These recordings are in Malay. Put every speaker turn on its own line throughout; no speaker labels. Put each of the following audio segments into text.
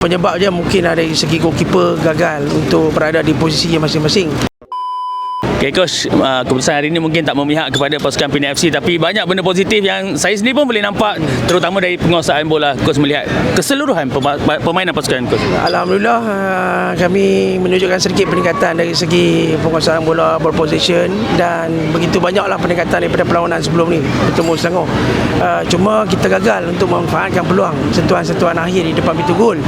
Penyebab dia mungkin dari segi goalkeeper gagal untuk berada di posisi yang masing-masing.
Okay, coach, uh, keputusan hari ini mungkin tak memihak kepada pasukan Penang FC tapi banyak benda positif yang saya sendiri pun boleh nampak terutama dari penguasaan bola coach melihat keseluruhan permainan pasukan coach.
Alhamdulillah uh, kami menunjukkan sedikit peningkatan dari segi penguasaan bola, ball position dan begitu banyaklah peningkatan daripada perlawanan sebelum ni bertemu Selangor. Uh, cuma kita gagal untuk memanfaatkan peluang sentuhan-sentuhan akhir di depan pintu gol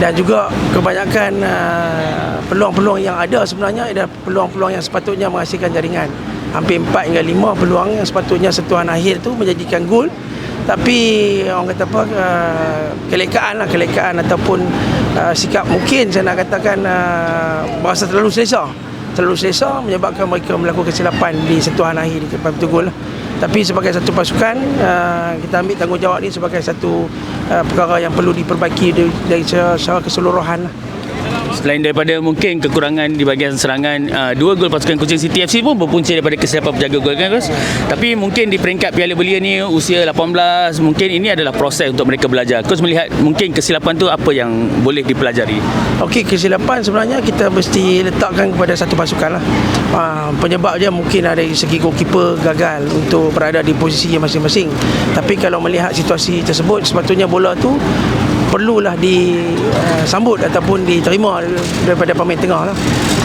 dan juga kebanyakan uh, peluang-peluang yang ada sebenarnya adalah peluang-peluang yang sepatutnya menghasilkan jaringan. Hampir 4 hingga 5 peluang yang sepatutnya sentuhan akhir tu menjadikan gol tapi orang kata apa uh, kelekaan lah kelekaan ataupun uh, sikap mungkin saya nak katakan uh, berasa terlalu selesa terlalu selesa menyebabkan mereka melakukan kesilapan di sentuhan akhir di depan pintu gol lah. tapi sebagai satu pasukan uh, kita ambil tanggungjawab ni sebagai satu uh, perkara yang perlu diperbaiki dari, dari secara keseluruhan lah.
Selain daripada mungkin kekurangan di bahagian serangan uh, dua gol pasukan Kuching City FC pun berpunca daripada kesilapan penjaga gol kan coach. Tapi mungkin di peringkat Piala Belia ni usia 18 mungkin ini adalah proses untuk mereka belajar. Coach melihat mungkin kesilapan tu apa yang boleh dipelajari.
Okey, kesilapan sebenarnya kita mesti letakkan kepada satu pasukan lah. Uh, penyebab dia mungkin dari segi goalkeeper gagal untuk berada di posisi yang masing-masing. Tapi kalau melihat situasi tersebut, sepatutnya bola tu perlulah disambut uh, ataupun diterima daripada pemain tengah lah.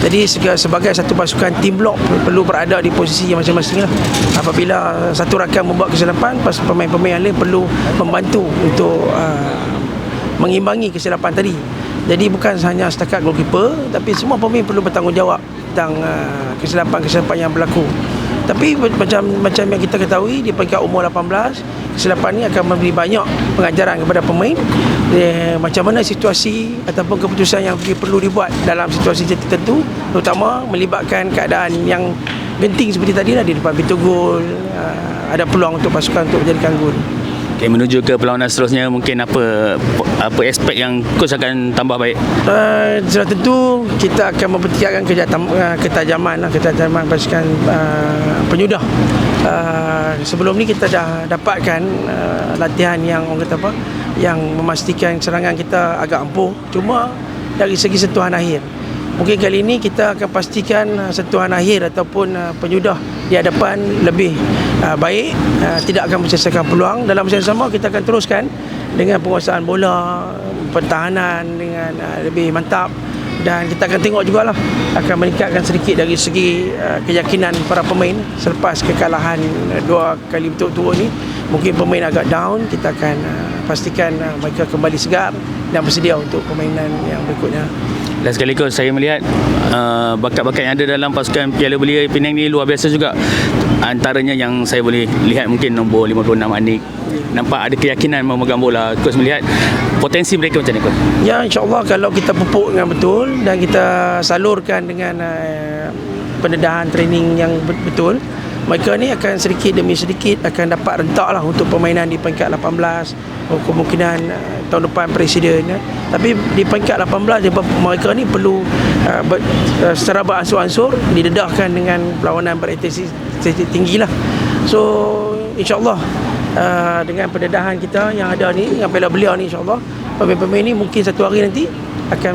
Jadi sebagai satu pasukan team block perlu berada di posisi yang masing-masing lah. Apabila satu rakan membuat kesilapan, pemain-pemain yang lain perlu membantu untuk uh, mengimbangi kesilapan tadi. Jadi bukan hanya setakat goalkeeper tapi semua pemain perlu bertanggungjawab tentang uh, kesilapan-kesilapan yang berlaku. Tapi macam macam yang kita ketahui di peringkat umur 18 kesilapan ni akan memberi banyak pengajaran kepada pemain eh, macam mana situasi ataupun keputusan yang perlu dibuat dalam situasi tertentu terutama melibatkan keadaan yang genting seperti tadi lah di depan pintu gol uh, ada peluang untuk pasukan untuk menjadikan gol.
Okay, menuju ke perlawanan seterusnya mungkin apa apa aspek yang coach akan tambah baik.
Uh, tentu kita akan mempertingkatkan kejatam, uh, ketajaman lah, ketajaman pasukan uh, penyudah. Uh, sebelum ni kita dah dapatkan uh, latihan yang orang kata apa yang memastikan serangan kita agak ampuh cuma dari segi sentuhan akhir Mungkin kali ini kita akan pastikan uh, sentuhan akhir ataupun uh, penyudah di hadapan lebih uh, baik, tidak akan menyelesaikan peluang. Dalam masa yang sama kita akan teruskan dengan penguasaan bola, pertahanan dengan lebih mantap dan kita akan tengok jugalah akan meningkatkan sedikit dari segi keyakinan para pemain selepas kekalahan dua kali betul-betul ni mungkin pemain agak down kita akan pastikan mereka kembali segar dan bersedia untuk permainan yang berikutnya
Dan sekali coach saya melihat uh, bakat-bakat yang ada dalam pasukan Piala Belia Penang ni luar biasa juga. Antaranya yang saya boleh lihat mungkin nombor 56 Anik. Nampak ada keyakinan memegang bola. Coach melihat potensi mereka macam ni coach.
Ya insyaAllah kalau kita pupuk dengan betul dan kita salurkan dengan uh, pendedahan training yang betul mereka ni akan sedikit demi sedikit akan dapat rentak lah untuk permainan di peringkat 18 oh, kemungkinan uh, tahun depan presiden ya. tapi di peringkat 18 dia, mereka ni perlu uh, ber, uh, secara beransur-ansur didedahkan dengan perlawanan berintensitas tinggi lah so insyaAllah uh, dengan pendedahan kita yang ada ni dengan Piala Belia ni insyaAllah pemain-pemain ni mungkin satu hari nanti akan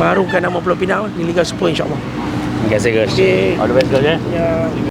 mengharumkan nama Pulau Pinang di Liga Super insyaAllah
Terima kasih coach.
Okey.
All the best coach ya.
ya